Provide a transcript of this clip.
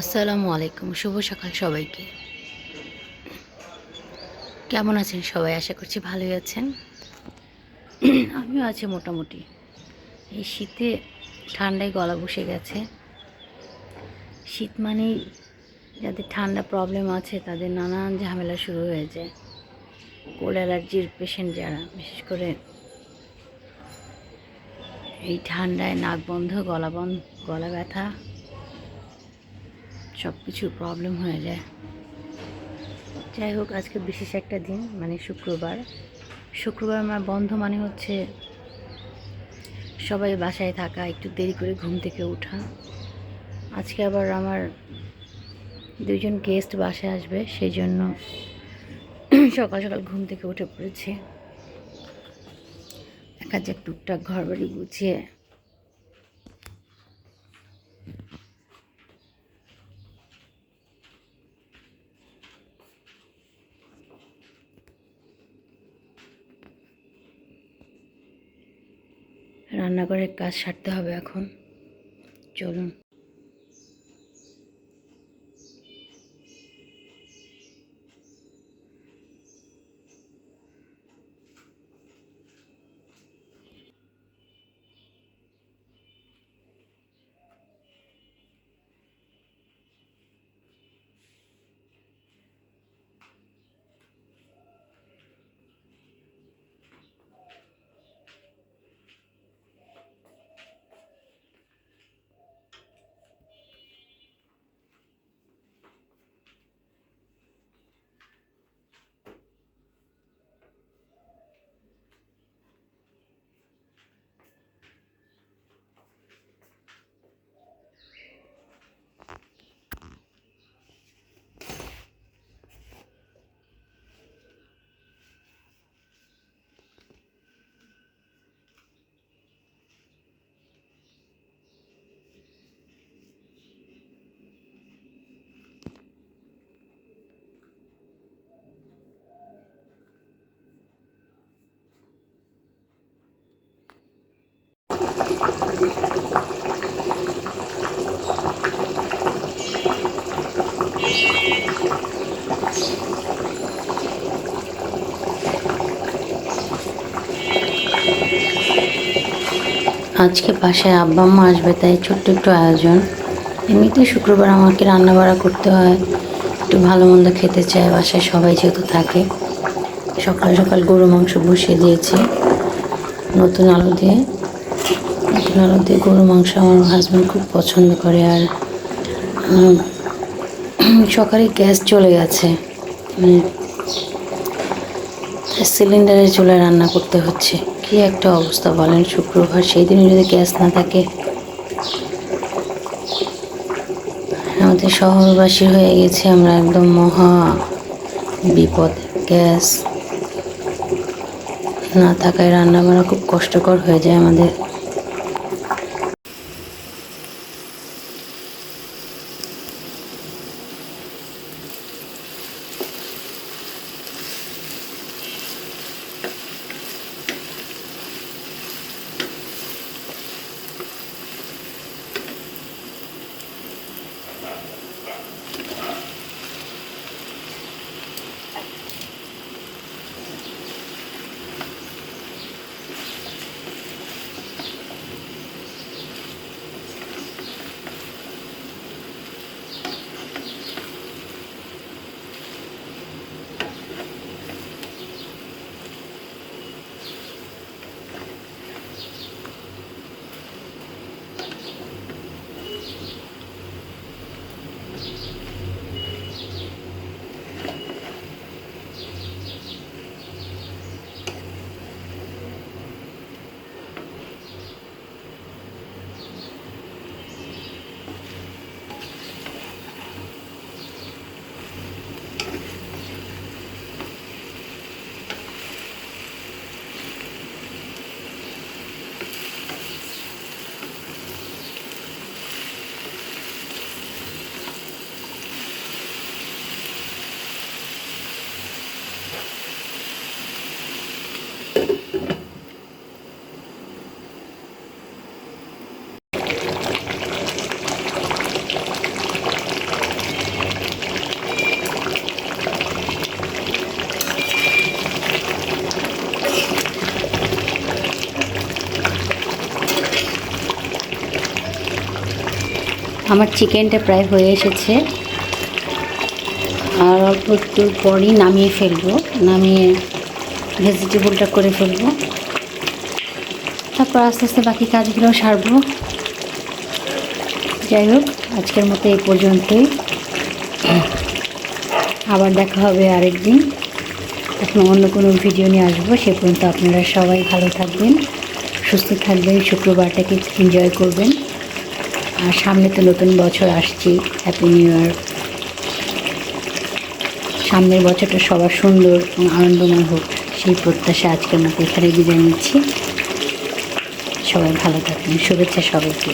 আসসালামু আলাইকুম, শুভ সকাল সবাইকে। কেমন আছেন সবাই? আশা করছি ভালোই আছেন। আমিও আছি মোটামুটি। এই শীতে ঠান্ডায় গলা বসে গেছে। শীত মানেই যাদের ঠান্ডা প্রবলেম আছে, তাদের নানান ঝামেলা শুরু হয়ে যায়। কোল্ড অ্যালার্জির পেশেন্ট যারা, বিশেষ করে এই ঠান্ডায় নাক বন্ধ, গলা বন্ধ, গলা ব্যথা সব কিছুর প্রবলেম হয়ে যায়। যাই হোক, আজকে বিশেষ একটা দিন মানে শুক্রবার। শুক্রবার আমার বন্ধ মানে হচ্ছে সবাই বাসায় থাকা, একটু দেরি করে ঘুম থেকে ওঠা। আজকে আবার আমার দুজন গেস্ট বাসায় আসবে, সেই জন্য সকাল সকাল ঘুম থেকে উঠে পড়েছে। এক হাজার টুকটাক ঘর বাড়ি গুছিয়ে রান্নাঘরের কাজ সারতে হবে এখন। চলুন। আজকে বাসায় আব্বা আম্মা আসবে, তাই ছোট্ট একটু আয়োজন। এমনিতেই শুক্রবার আমাকে রান্না বাড়া করতে হয়, একটু ভালো মন্দ খেতে চায়, বাসায় সবাই যেহেতু থাকে। সকাল সকাল গরু মাংস বসিয়ে দিয়েছি, নতুন আলু দিয়ে। আলু দিয়ে গরু, মাংস আমার হাজব্যান্ড খুব পছন্দ করে আর সকালে গ্যাস চলে গেছে। মানে সিলিন্ডারে চুলে রান্না করতে হচ্ছে। কি একটা অবস্থা বলেন শুক্রবার, সেই দিনে যদি গ্যাস না থাকে। আমাদের শহরবাসী হয়ে গেছে আমরা একদম মহা বিপদ, গ্যাস না থাকায় রান্না করা খুব কষ্টকর হয়ে যায় আমাদের। আমার চিকেনটা প্রায় হয়ে এসেছে। আর অল্প একটু পরই নামিয়ে ফেলব। নামিয়ে ভেজিটেবলটা করে ফেলব। তারপর আস্তে আস্তে বাকি কাজগুলো সারবো। যাই হোক, আজকের মতো এই পর্যন্তই। আবার দেখা হবে আরেকদিন। এখন অন্য কোনো ভিডিও নিয়ে আসব, সে পর্যন্ত আপনারা সবাই ভালো থাকবেন, সুস্থ থাকবেন, শুক্রবারটাকে এনজয় করবেন। আর সামনে তো নতুন বছর আসছে হ্যাপি নিউ ইয়ার সামনের বছরটা সবার সুন্দর এবং আনন্দময় হোক, সেই প্রত্যাশা আজকে আমাকে এখানে বিদায় নিচ্ছি। সবাই ভালো থাকবেন, শুভেচ্ছা সবাইকে।